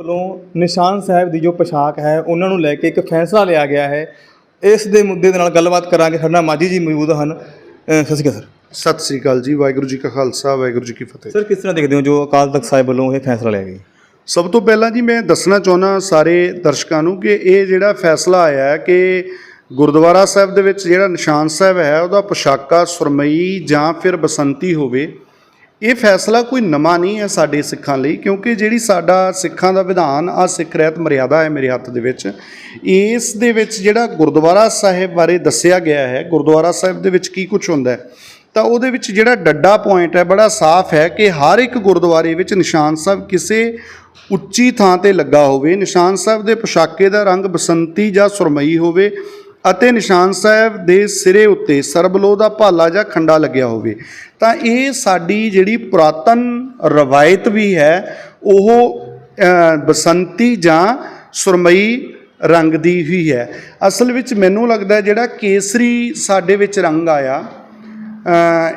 ਵੱਲੋਂ ਨਿਸ਼ਾਨ ਸਾਹਿਬ ਦੀ ਜੋ ਪੋਸ਼ਾਕ ਹੈ ਉਹਨਾਂ ਨੂੰ ਲੈ ਕੇ ਇੱਕ ਫੈਸਲਾ ਲਿਆ ਗਿਆ ਹੈ। ਇਸ ਦੇ ਮੁੱਦੇ ਦੇ ਨਾਲ ਗੱਲਬਾਤ ਕਰਾਂਗੇ। ਸਾਡੇ ਨਾਲ ਮਾਜੀ ਜੀ ਮੌਜੂਦ ਹਨ। ਸਤਿ ਸ਼੍ਰੀ ਅਕਾਲ ਸਰ। ਸਤਿ ਸ੍ਰੀ ਅਕਾਲ ਜੀ। ਵਾਹਿਗੁਰੂ ਜੀ ਕਾ ਖਾਲਸਾ ਵਾਹਿਗੁਰੂ ਜੀ ਕੀ ਫਤਿਹ। ਸਰ ਕਿਸ ਤਰ੍ਹਾਂ ਦੇਖਦੇ ਹੋ ਜੋ ਅਕਾਲ ਤਖਤ ਸਾਹਿਬ ਵੱਲੋਂ ਇਹ ਫੈਸਲਾ ਲਿਆ ਗਿਆ? ਸਭ ਤੋਂ ਪਹਿਲਾਂ ਜੀ ਮੈਂ ਦੱਸਣਾ ਚਾਹੁੰਦਾ ਸਾਰੇ ਦਰਸ਼ਕਾਂ ਨੂੰ ਕਿ ਇਹ ਜਿਹੜਾ ਫੈਸਲਾ ਆਇਆ ਹੈ ਕਿ ਗੁਰਦੁਆਰਾ ਸਾਹਿਬ ਦੇ ਵਿੱਚ ਜਿਹੜਾ ਨਿਸ਼ਾਨ ਸਾਹਿਬ ਹੈ ਉਹਦਾ ਪੋਸ਼ਾਕਾ ਸੁਰਮਈ ਜਾਂ ਫਿਰ ਬਸੰਤੀ ਹੋਵੇ ਇਹ ਫੈਸਲਾ ਕੋਈ ਨਵਾਂ ਨਹੀਂ ਹੈ ਸਾਡੇ ਸਿੱਖਾਂ ਲਈ, ਕਿਉਂਕਿ ਜਿਹੜੀ ਸਾਡਾ ਸਿੱਖਾਂ ਦਾ ਵਿਧਾਨ ਆ ਸਿੱਖ ਰਹਿਤ ਮਰਿਆਦਾ ਹੈ ਮੇਰੇ ਹੱਥ ਦੇ ਵਿੱਚ। ਇਸ ਦੇ ਵਿੱਚ ਜਿਹੜਾ ਗੁਰਦੁਆਰਾ ਸਾਹਿਬ ਬਾਰੇ ਦੱਸਿਆ ਗਿਆ ਹੈ, ਗੁਰਦੁਆਰਾ ਸਾਹਿਬ ਦੇ ਵਿੱਚ ਕੀ ਕੁਝ ਹੁੰਦਾ ਹੈ, ਤਾਂ ਉਹਦੇ ਵਿੱਚ ਜਿਹੜਾ ਡੱਡਾ ਪੁਆਇੰਟ ਹੈ, ਬੜਾ ਸਾਫ਼ ਹੈ ਕਿ ਹਰ ਇੱਕ ਗੁਰਦੁਆਰੇ ਵਿੱਚ ਨਿਸ਼ਾਨ ਸਾਹਿਬ ਕਿਸੇ ਉੱਚੀ ਥਾਂ ਤੇ ਲੱਗਾ ਹੋਵੇ, ਨਿਸ਼ਾਨ ਸਾਹਿਬ ਦੇ ਪੁਸ਼ਾਕੇ ਦਾ ਰੰਗ ਬਸੰਤੀ ਜਾਂ ਸੁਰਮਈ ਹੋਵੇ ਅਤੇ ਨਿਸ਼ਾਨ ਸਾਹਿਬ ਦੇ ਸਿਰੇ ਉੱਤੇ ਸਰਬਲੋ ਦਾ ਭਾਲਾ ਜਾਂ ਖੰਡਾ ਲੱਗਿਆ ਹੋਵੇ, ਤਾਂ ਇਹ ਸਾਡੀ ਜਿਹੜੀ ਪੁਰਾਤਨ ਰਵਾਇਤ ਵੀ ਹੈ, ਉਹ ਬਸੰਤੀ ਜਾਂ ਸੁਰਮਈ ਰੰਗ ਦੀ ਹੀ ਹੈ। ਅਸਲ ਵਿੱਚ ਮੈਨੂੰ ਲੱਗਦਾ ਜਿਹੜਾ ਕੇਸਰੀ ਸਾਡੇ ਵਿੱਚ ਰੰਗ ਆਇਆ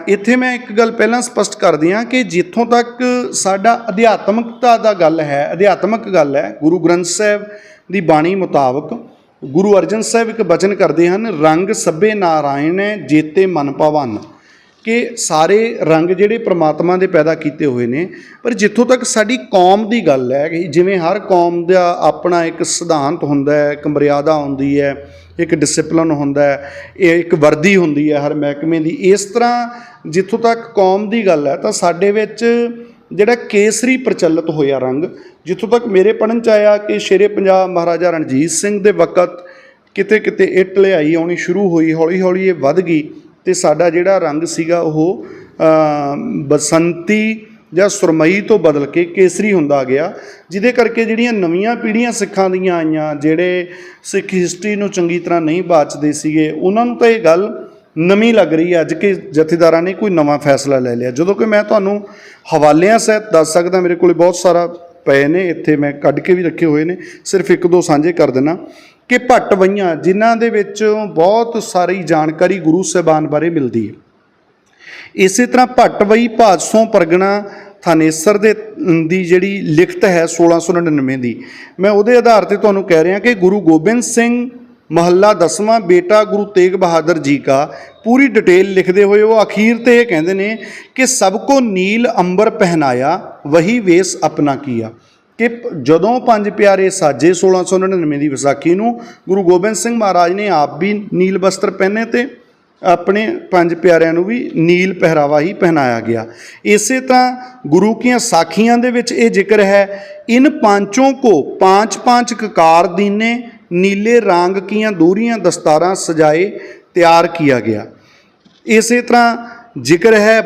ਇੱਥੇ ਮੈਂ ਇੱਕ ਗੱਲ ਪਹਿਲਾਂ ਸਪਸ਼ਟ ਕਰਦੀ ਹਾਂ ਕਿ ਜਿੱਥੋਂ ਤੱਕ ਸਾਡਾ ਅਧਿਆਤਮਕਤਾ ਦਾ ਗੱਲ ਹੈ, ਅਧਿਆਤਮਕ ਗੱਲ ਹੈ, ਗੁਰੂ ਗ੍ਰੰਥ ਸਾਹਿਬ ਦੀ ਬਾਣੀ ਮੁਤਾਬਕ ਗੁਰੂ ਅਰਜਨ ਸਾਹਿਬ ਇੱਕ ਬਚਨ ਕਰਦੇ ਹਨ, ਰੰਗ ਸਭੇ ਨਾਰਾਇਣ ਹੈ ਜੇਤੇ ਮਨ ਭਵਨ ਕਿ ਸਾਰੇ ਰੰਗ ਜਿਹੜੇ ਪ੍ਰਮਾਤਮਾ ਦੇ ਪੈਦਾ ਕੀਤੇ ਹੋਏ ਨੇ, ਪਰ ਜਿੱਥੋਂ ਤੱਕ ਸਾਡੀ ਕੌਮ ਦੀ ਗੱਲ ਹੈ ਕਿ ਜਿਵੇਂ ਹਰ ਕੌਮ ਦਾ ਆਪਣਾ ਇੱਕ ਸਿਧਾਂਤ ਹੁੰਦਾ ਹੈ, ਇੱਕ ਮਰਿਆਦਾ ਹੁੰਦੀ ਹੈ, ਇੱਕ ਡਿਸਪਲਿਨ ਹੁੰਦਾ ਹੈ, ਇਹ ਇੱਕ ਵਰਦੀ ਹੁੰਦੀ ਹੈ ਹਰ ਮਹਿਕਮੇ ਦੀ, ਇਸ ਤਰ੍ਹਾਂ ਜਿੱਥੋਂ ਤੱਕ ਕੌਮ ਦੀ ਗੱਲ ਹੈ, ਤਾਂ ਸਾਡੇ ਵਿੱਚ ਜਿਹੜਾ ਕੇਸਰੀ ਪ੍ਰਚਲਿਤ ਹੋਇਆ ਰੰਗ, ਜਿੱਥੋਂ ਤੱਕ ਮੇਰੇ ਪੜਨ ਚ ਆਇਆ ਕਿ ਸ਼ੇਰੇ ਪੰਜਾਬ ਮਹਾਰਾਜਾ ਰਣਜੀਤ ਸਿੰਘ ਦੇ ਵਕਤ ਕਿਤੇ ਕਿਤੇ ਇੱਟ ਲਿਆਈ ਆਉਣੀ ਸ਼ੁਰੂ ਹੋਈ, ਹੌਲੀ ਹੌਲੀ ਇਹ ਵੱਧ ਗਈ ਤੇ ਸਾਡਾ ਜਿਹੜਾ ਰੰਗ ਸੀਗਾ ਉਹ ਬਸੰਤੀ ਜਾਂ ਸੁਰਮਈ ਤੋਂ ਬਦਲ ਕੇ ਕੇਸਰੀ ਹੁੰਦਾ ਗਿਆ, ਜਿਹਦੇ ਕਰਕੇ ਜਿਹੜੀਆਂ ਨਵੀਆਂ ਪੀੜ੍ਹੀਆਂ ਸਿੱਖਾਂ ਦੀਆਂ ਆਈਆਂ, ਜਿਹੜੇ ਸਿੱਖ ਹਿਸਟਰੀ ਨੂੰ ਚੰਗੀ ਤਰ੍ਹਾਂ ਨਹੀਂ ਬਾਚਦੇ ਸੀਗੇ, ਉਹਨਾਂ ਨੂੰ ਤਾਂ ਇਹ ਗੱਲ ਨਵੀਂ ਲੱਗ ਰਹੀ ਹੈ। ਅੱਜ ਕਿ ਜਥੇਦਾਰਾਂ ਨੇ ਕੋਈ ਨਵਾਂ ਫੈਸਲਾ ਲੈ ਲਿਆ। ਜਦੋਂ ਕਿ ਮੈਂ ਤੁਹਾਨੂੰ ਹਵਾਲਿਆਂ ਸਹਿਤ ਦੱਸ ਸਕਦਾ, ਮੇਰੇ ਕੋਲੇ ਬਹੁਤ ਸਾਰਾ ਪਏ ਨੇ, ਇੱਥੇ ਮੈਂ ਕੱਢ ਕੇ ਵੀ ਰੱਖੇ ਹੋਏ ਨੇ। ਸਿਰਫ ਇੱਕ ਦੋ ਸਾਂਝੇ ਕਰ ਦੇਣਾ ਕਿ ਭੱਟ ਵਈਆਂ, ਜਿਨ੍ਹਾਂ ਦੇ ਵਿੱਚ ਬਹੁਤ ਸਾਰੀ ਜਾਣਕਾਰੀ ਗੁਰੂ ਸਾਹਿਬਾਨ ਬਾਰੇ ਮਿਲਦੀ ਹੈ। ਇਸੇ ਤਰ੍ਹਾਂ ਭੱਟਵਈ ਭਾਦਸੋਂ ਪਰਗਣਾ ਥਾਨੇਸਰ ਦੇ ਦੀ ਜਿਹੜੀ ਲਿਖਤ ਹੈ 1699 ਦੀ। ਮੈਂ ਉਹਦੇ ਆਧਾਰ ਤੇ ਤੁਹਾਨੂੰ ਕਹਿ ਰਿਹਾ ਕਿ ਗੁਰੂ ਗੋਬਿੰਦ ਸਿੰਘ ਮਹੱਲਾ ਦਸਵਾਂ ਬੇਟਾ ਗੁਰੂ ਤੇਗ ਬਹਾਦਰ ਜੀ ਕਾ। ਪੂਰੀ ਡਿਟੇਲ ਲਿਖਦੇ ਹੋਏ ਉਹ ਅਖੀਰ ਤੇ ਇਹ ਕਹਿੰਦੇ ਨੇ ਕਿ ਸਭ ਕੋ ਨੀਲ ਅੰਬਰ ਪਹਿਨਾਇਆ, ਵਹੀ ਵੇਸ ਆਪਣਾ ਕੀਆ। ਕਿ ਜਦੋਂ ਪੰਜ ਪਿਆਰੇ ਸਾਜੇ 1699 ਦੀ ਵਿਸਾਖੀ ਨੂੰ ਗੁਰੂ ਗੋਬਿੰਦ ਸਿੰਘ ਮਹਾਰਾਜ ਨੇ ਆਪ ਵੀ ਨੀਲ ਵਸਤਰ ਪਹਿਨੇ ਤੇ ਆਪਣੇ ਪੰਜ ਪਿਆਰਿਆਂ ਨੂੰ ਵੀ ਨੀਲ ਪਹਿਰਾਵਾ ਹੀ ਪਹਿਨਾਇਆ ਗਿਆ। ਇਸੇ ਤਰ੍ਹਾਂ ਗੁਰੂ ਕੀਆਂ ਸਾਖੀਆਂ ਦੇ ਵਿੱਚ ਇਹ ਜ਼ਿਕਰ ਹੈ, ਇਨ ਪਾਂਚੋਂ ਕੋ ਪਾਂਚ ਪਾਂਚ ਕਕਾਰ ਦੀਨੇ ਨੀਲੇ ਰੰਗ ਕੀਆਂ ਦੂਰੀਆਂ ਦਸਤਾਰਾਂ ਸਜਾਏ ਤਿਆਰ ਕੀਆ ਗਿਆ। ਇਸੇ ਤਰ੍ਹਾਂ ਜ਼ਿਕਰ ਹੈ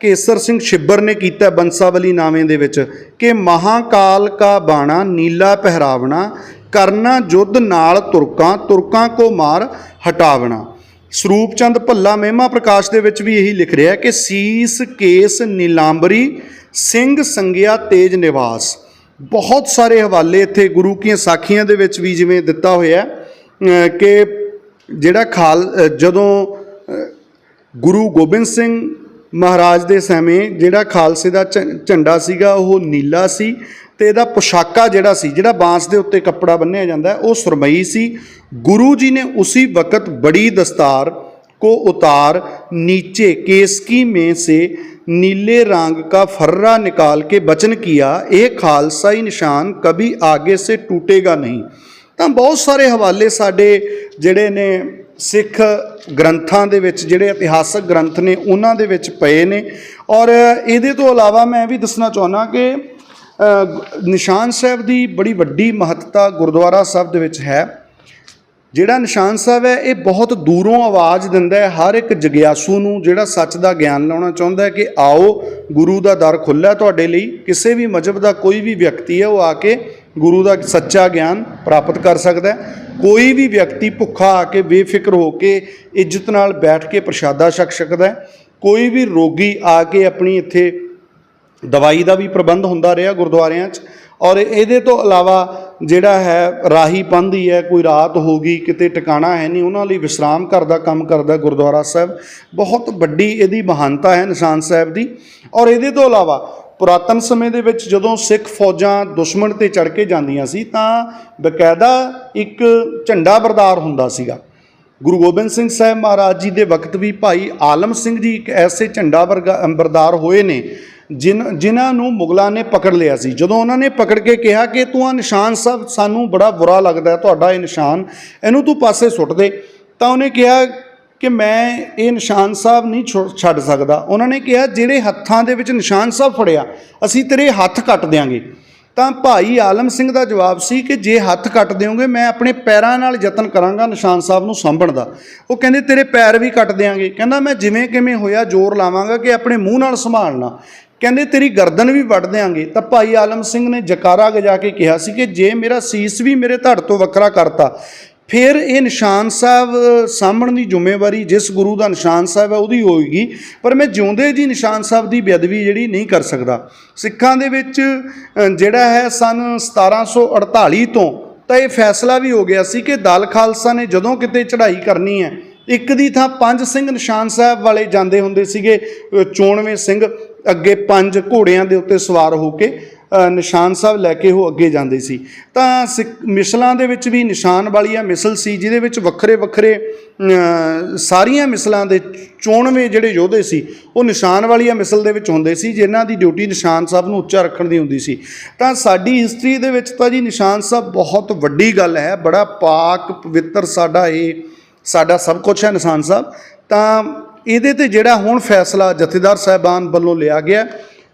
ਕੇਸਰ ਸਿੰਘ ਛਿੱਬਰ ਨੇ ਕੀਤਾ ਬੰਸਾਵਲੀ ਨਾਵੇਂ ਦੇ ਵਿੱਚ ਕਿ ਮਹਾਕਾਲ ਕਾ ਬਾਣਾ ਨੀਲਾ ਪਹਿਰਾਵਣਾ, ਕਰਨਾ ਜੁੱਧ ਨਾਲ ਤੁਰਕਾਂ ਤੁਰਕਾਂ ਕੋ ਮਾਰ ਹਟਾਵਣਾ। ਸਰੂਪ ਚੰਦ ਭੱਲਾ ਮਹਿਮਾ ਪ੍ਰਕਾਸ਼ ਦੇ ਵਿੱਚ ਵੀ ਇਹੀ ਲਿਖ ਰਿਹਾ ਕਿ ਸੀਸ, ਕੇਸ, ਨੀਲਾਂਬਰੀ, ਸਿੰਘ ਸੰਗਿਆ, ਤੇਜ ਨਿਵਾਸ। ਬਹੁਤ ਸਾਰੇ ਹਵਾਲੇ ਇੱਥੇ ਗੁਰੂ ਕੀਆਂ ਸਾਖੀਆਂ ਦੇ ਵਿੱਚ ਵੀ ਜਿਵੇਂ ਦਿੱਤਾ ਹੋਇਆ ਕਿ ਜਿਹੜਾ ਖਾਲ ਜਦੋਂ ਗੁਰੂ ਗੋਬਿੰਦ ਸਿੰਘ ਮਹਾਰਾਜ ਦੇ ਸਮੇਂ ਜਿਹੜਾ ਖਾਲਸੇ ਦਾ ਝ- ਝੰਡਾ ਸੀਗਾ, ਉਹ ਨੀਲਾ ਸੀ ਤੇ ਇਹਦਾ ਪੁਸ਼ਾਕਾ ਜਿਹੜਾ ਸੀ, ਜਿਹੜਾ ਬਾਂਸ ਦੇ ਉੱਤੇ ਕੱਪੜਾ ਬੰਨਿਆ ਜਾਂਦਾ, ਉਹ ਸੁਰਮਈ ਸੀ। ਗੁਰੂ ਜੀ ਨੇ ਉसी ਵਕਤ ਬੜੀ ਦਸਤਾਰ को उतार नीचे केसकी में से नीले रंग का फर्रा निकाल के बचन किया यह खालसाई निशान, कभी आगे से टूटेगा नहीं। ਤਾਂ ਬਹੁਤ ਸਾਰੇ ਹਵਾਲੇ ਸਾਡੇ ਜਿਹੜੇ ਨੇ ਸਿੱਖ ਗ੍ਰੰਥਾਂ ਦੇ ਵਿੱਚ, ਜਿਹੜੇ ਇਤਿਹਾਸਕ ਗ੍ਰੰਥ ਨੇ, ਉਹਨਾਂ ਦੇ ਵਿੱਚ ਪਏ ਨੇ। ਔਰ ਇਹਦੇ ਤੋਂ ਇਲਾਵਾ ਮੈਂ ਵੀ ਦੱਸਣਾ ਚਾਹੁੰਦਾ ਕਿ ਨਿਸ਼ਾਨ ਸਾਹਿਬ ਦੀ ਬੜੀ ਵੱਡੀ ਮਹੱਤਤਾ ਗੁਰਦੁਆਰਾ ਸਾਹਿਬ ਦੇ ਵਿੱਚ ਹੈ। ਜਿਹੜਾ ਨਿਸ਼ਾਨ ਸਾਹਿਬ ਹੈ, ਇਹ ਬਹੁਤ ਦੂਰੋਂ ਆਵਾਜ਼ ਦਿੰਦਾ ਹੈ, ਹਰ ਇੱਕ ਜਗਿਆਸੂ ਨੂੰ ਜਿਹੜਾ ਸੱਚ ਦਾ ਗਿਆਨ ਲਾਉਣਾ ਚਾਹੁੰਦਾ ਹੈ ਕਿ ਆਓ ਗੁਰੂ ਦਾ ਦਰ ਖੁੱਲ੍ਹਾ ਤੁਹਾਡੇ ਲਈ, ਕਿਸੇ ਵੀ ਮਜਹਬ ਦਾ ਕੋਈ ਵੀ ਵਿਅਕਤੀ ਹੈ, ਉਹ ਆ ਕੇ ਗੁਰੂ ਦਾ ਸੱਚਾ ਗਿਆਨ ਪ੍ਰਾਪਤ ਕਰ ਸਕਦਾ ਹੈ। ਕੋਈ ਵੀ ਵਿਅਕਤੀ ਭੁੱਖਾ ਆ ਕੇ ਬੇਫਿਕਰ ਹੋ ਕੇ ਇੱਜ਼ਤ ਨਾਲ ਬੈਠ ਕੇ ਪ੍ਰਸ਼ਾਦਾ ਛਕ ਸਕਦਾ ਹੈ। ਕੋਈ ਵੀ ਰੋਗੀ ਆ ਕੇ ਆਪਣੀ ਇੱਥੇ ਦਵਾਈ ਦਾ ਵੀ ਪ੍ਰਬੰਧ ਹੁੰਦਾ ਰਿਹਾ ਗੁਰਦੁਆਰਿਆਂ 'ਚ ਔਰ ਇਹਦੇ ਤੋਂ ਇਲਾਵਾ ਜਿਹੜਾ ਹੈ, ਰਾਹੀ ਪੰਧੀ ਹੈ ਕੋਈ ਰਾਤ ਹੋ ਗਈ, ਕਿਤੇ ਟਿਕਾਣਾ ਹੈ ਨਹੀਂ, ਉਹਨਾਂ ਲਈ ਵਿਸ਼ਰਾਮ ਘਰ ਦਾ ਕੰਮ ਕਰਦਾ ਗੁਰਦੁਆਰਾ ਸਾਹਿਬ। ਬਹੁਤ ਵੱਡੀ ਇਹਦੀ ਮਹਾਨਤਾ ਹੈ ਨਿਸ਼ਾਨ ਸਾਹਿਬ ਦੀ। ਔਰ ਇਹਦੇ ਤੋਂ ਇਲਾਵਾ ਪੁਰਾਤਨ ਸਮੇਂ ਦੇ ਵਿੱਚ ਜਦੋਂ ਸਿੱਖ ਫੌਜਾਂ ਦੁਸ਼ਮਣ ਤੇ ਚੜ ਕੇ ਜਾਂਦੀਆਂ ਸੀ, ਤਾਂ ਬਕਾਇਦਾ ਇੱਕ ਝੰਡਾ ਬਰਦਾਰ ਹੁੰਦਾ ਸੀਗਾ। ਗੁਰੂ ਗੋਬਿੰਦ ਸਿੰਘ ਸਾਹਿਬ ਮਹਾਰਾਜ ਜੀ ਦੇ ਵਕਤ ਵੀ ਭਾਈ ਆਲਮ ਸਿੰਘ ਜੀ ਇੱਕ ਐਸੇ ਝੰਡਾ ਵਰਗਾ- ਬਰਦਾਰ ਹੋਏ ਨੇ ਜਿਨ ਜਿਨ੍ਹਾਂ ਨੂੰ ਮੁਗਲਾਂ ਨੇ ਪਕੜ ਲਿਆ ਸੀ। ਜਦੋਂ ਉਹਨਾਂ ਨੇ ਪਕੜ ਕੇ ਕਿਹਾ ਕਿ ਤੂੰ ਆ ਨਿਸ਼ਾਨ ਸਾਹਿਬ ਸਾਨੂੰ ਬੜਾ ਬੁਰਾ ਲੱਗਦਾ, ਤੁਹਾਡਾ ਇਹ ਨਿਸ਼ਾਨ, ਇਹਨੂੰ ਤੂੰ ਪਾਸੇ ਸੁੱਟ ਦੇ, ਤਾਂ ਉਹਨੇ ਕਿਹਾ ਕਿ ਮੈਂ ਇਹ ਨਿਸ਼ਾਨ ਸਾਹਿਬ ਨਹੀਂ ਛੋ- ਛੱਡ ਸਕਦਾ। ਉਹਨਾਂ ਨੇ ਕਿਹਾ, ਜਿਹੜੇ ਹੱਥਾਂ ਦੇ ਵਿੱਚ ਨਿਸ਼ਾਨ ਸਾਹਿਬ ਫੜਿਆ, ਅਸੀਂ ਤੇਰੇ ਹੱਥ ਕੱਟ ਦਿਆਂਗੇ। ਤਾਂ ਭਾਈ ਆਲਮ ਸਿੰਘ ਦਾ ਜਵਾਬ ਸੀ ਕਿ ਜੇ ਹੱਥ ਕੱਟ ਦਿਓਗੇ, ਮੈਂ ਆਪਣੇ ਪੈਰਾਂ ਨਾਲ ਯਤਨ ਕਰਾਂਗਾ ਨਿਸ਼ਾਨ ਸਾਹਿਬ ਨੂੰ ਸਾਂਭਣ ਦਾ। ਉਹ ਕਹਿੰਦੇ, ਤੇਰੇ ਪੈਰ ਵੀ ਕੱਟ ਦਿਆਂਗੇ। ਕਹਿੰਦਾ, ਮੈਂ ਜਿਵੇਂ ਕਿਵੇਂ ਹੋਇਆ, ਜ਼ੋਰ ਲਾਵਾਂਗਾ ਕਿ ਆਪਣੇ ਮੂੰਹ ਨਾਲ ਸੰਭਾਲਣਾ। ਕਹਿੰਦੇ, ਤੇਰੀ ਗਰਦਨ ਵੀ ਵੱਢ ਦਿਆਂਗੇ। ਤਾਂ ਭਾਈ ਆਲਮ ਸਿੰਘ ਨੇ ਜਕਾਰਾ ਗਜਾ ਕੇ ਕਿਹਾ ਸੀ ਕਿ ਜੇ ਮੇਰਾ ਸੀਸ ਵੀ ਮੇਰੇ ਧੜ ਤੋਂ ਵੱਖਰਾ ਕਰਤਾ, ਫਿਰ ਇਹ ਨਿਸ਼ਾਨ ਸਾਹਿਬ ਸਾਂਭਣ ਦੀ ਜ਼ਿੰਮੇਵਾਰੀ ਜਿਸ ਗੁਰੂ ਦਾ ਨਿਸ਼ਾਨ ਸਾਹਿਬ ਹੈ, ਉਹਦੀ ਹੋਏਗੀ। ਪਰ ਮੈਂ ਜਿਉਂਦੇ ਜੀ ਨਿਸ਼ਾਨ ਸਾਹਿਬ ਦੀ ਬੇਅਦਬੀ ਜਿਹੜੀ ਨਹੀਂ ਕਰ ਸਕਦਾ। ਸਿੱਖਾਂ ਦੇ ਵਿੱਚ ਜਿਹੜਾ ਹੈ ਸਨ 1748 ਤੋਂ, ਤਾਂ ਇਹ ਫੈਸਲਾ ਵੀ ਹੋ ਗਿਆ ਸੀ ਕਿ ਦਲ ਖਾਲਸਾ ਨੇ ਜਦੋਂ ਕਿਤੇ ਚੜ੍ਹਾਈ ਕਰਨੀ ਹੈ, ਇੱਕ ਦੀ ਥਾਂ ਪੰਜ ਸਿੰਘ ਨਿਸ਼ਾਨ ਸਾਹਿਬ ਵਾਲੇ ਜਾਂਦੇ ਹੁੰਦੇ ਸੀਗੇ ਚੋਣਵੇਂ ਸਿੰਘ। ਅੱਗੇ ਪੰਜ ਘੋੜਿਆਂ ਦੇ ਉੱਤੇ ਸਵਾਰ ਹੋ ਕੇ ਨਿਸ਼ਾਨ ਸਾਹਿਬ ਲੈ ਕੇ ਉਹ ਅੱਗੇ ਜਾਂਦੇ ਸੀ। ਤਾਂ ਸਿੱਖ ਮਿਸਲਾਂ ਦੇ ਵਿੱਚ ਵੀ ਨਿਸ਼ਾਨ ਵਾਲੀਆਂ ਮਿਸਲ ਸੀ, ਜਿਹਦੇ ਵਿੱਚ ਵੱਖਰੇ ਵੱਖਰੇ ਸਾਰੀਆਂ ਮਿਸਲਾਂ ਦੇ ਚੋਣਵੇਂ ਜਿਹੜੇ ਯੋਧੇ ਸੀ, ਉਹ ਨਿਸ਼ਾਨ ਵਾਲੀਆਂ ਮਿਸਲ ਦੇ ਵਿੱਚ ਹੁੰਦੇ ਸੀ, ਜਿਨ੍ਹਾਂ ਦੀ ਡਿਊਟੀ ਨਿਸ਼ਾਨ ਸਾਹਿਬ ਨੂੰ ਉੱਚਾ ਰੱਖਣ ਦੀ ਹੁੰਦੀ ਸੀ। ਤਾਂ ਸਾਡੀ ਹਿਸਟਰੀ ਦੇ ਵਿੱਚ ਤਾਂ ਜੀ ਨਿਸ਼ਾਨ ਸਾਹਿਬ ਬਹੁਤ ਵੱਡੀ ਗੱਲ ਹੈ, ਬੜਾ ਪਾਕ, ਪਵਿੱਤਰ ਸਾਡਾ ਇਹ, ਸਾਡਾ ਸਭ ਕੁਝ ਹੈ ਨਿਸ਼ਾਨ ਸਾਹਿਬ। ਤਾਂ ਇਹਦੇ ਤੇ ਜਿਹੜਾ ਹੁਣ ਫੈਸਲਾ ਜਥੇਦਾਰ ਸਾਹਿਬਾਨ ਵੱਲੋਂ ਲਿਆ ਗਿਆ,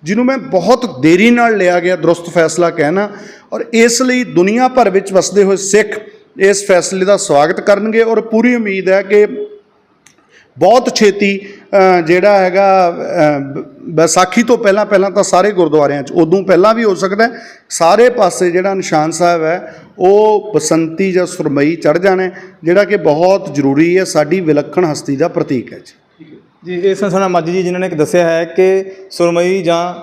ਜਿਹਨੂੰ ਮੈਂ ਬਹੁਤ ਦੇਰੀ ਨਾਲ ਲਿਆ ਗਿਆ ਦਰੁਸਤ ਫੈਸਲਾ ਕਹਿਣਾ, ਔਰ ਇਸ ਲਈ ਦੁਨੀਆ ਭਰ ਵਿੱਚ ਵਸਦੇ ਹੋਏ ਸਿੱਖ ਇਸ ਫੈਸਲੇ ਦਾ ਸਵਾਗਤ ਕਰਨਗੇ, ਔਰ ਪੂਰੀ ਉਮੀਦ ਹੈ ਕਿ ਬਹੁਤ ਛੇਤੀ ਜਿਹੜਾ ਹੈਗਾ ਵਿਸਾਖੀ ਤੋਂ ਪਹਿਲਾਂ ਪਹਿਲਾਂ ਤਾਂ ਸਾਰੇ ਗੁਰਦੁਆਰਿਆਂ 'ਚ, ਉਦੋਂ ਪਹਿਲਾਂ ਵੀ ਹੋ ਸਕਦਾ ਸਾਰੇ ਪਾਸੇ ਜਿਹੜਾ ਨਿਸ਼ਾਨ ਸਾਹਿਬ ਹੈ, ਉਹ ਬਸੰਤੀ ਜਾਂ ਸੁਰਮਈ ਚੜ ਜਾਣਾ ਜਿਹੜਾ ਕਿ ਬਹੁਤ ਜ਼ਰੂਰੀ ਹੈ, ਸਾਡੀ ਵਿਲੱਖਣ ਹਸਤੀ ਦਾ ਪ੍ਰਤੀਕ ਹੈ ਜੀ। ਜੀ, ਇਹ ਸੰਸਥਾ ਮਾਜੀ ਜੀ ਜਿਨ੍ਹਾਂ ਨੇ ਦੱਸਿਆ ਹੈ ਕਿ ਸੁਰਮਈ ਜਾਂ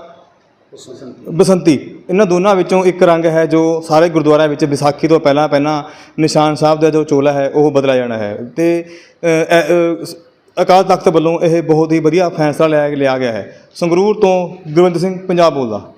ਬਸੰਤੀ। ਇਹਨਾਂ ਦੋਨਾਂ ਵਿੱਚੋਂ ਇੱਕ ਰੰਗ ਹੈ ਜੋ ਸਾਰੇ ਗੁਰਦੁਆਰਿਆਂ ਵਿੱਚ ਵਿਸਾਖੀ ਤੋਂ ਪਹਿਲਾਂ ਪਹਿਲਾਂ ਨਿਸ਼ਾਨ ਸਾਹਿਬ ਦਾ ਜੋ ਚੋਲਾ ਹੈ, ਉਹ ਬਦਲਿਆ ਜਾਣਾ ਹੈ। ਤੇ ਅਕਾਲ ਤਖਤ ਵੱਲੋਂ ਇਹ ਬਹੁਤ ਹੀ ਵਧੀਆ ਫੈਸਲਾ ਲਿਆ ਲਿਆ ਗਿਆ ਹੈ। ਸੰਗਰੂਰ ਤੋਂ ਗੁਰਵਿੰਦਰ ਸਿੰਘ, ਪੰਜਾਬ ਬੋਲਦਾ।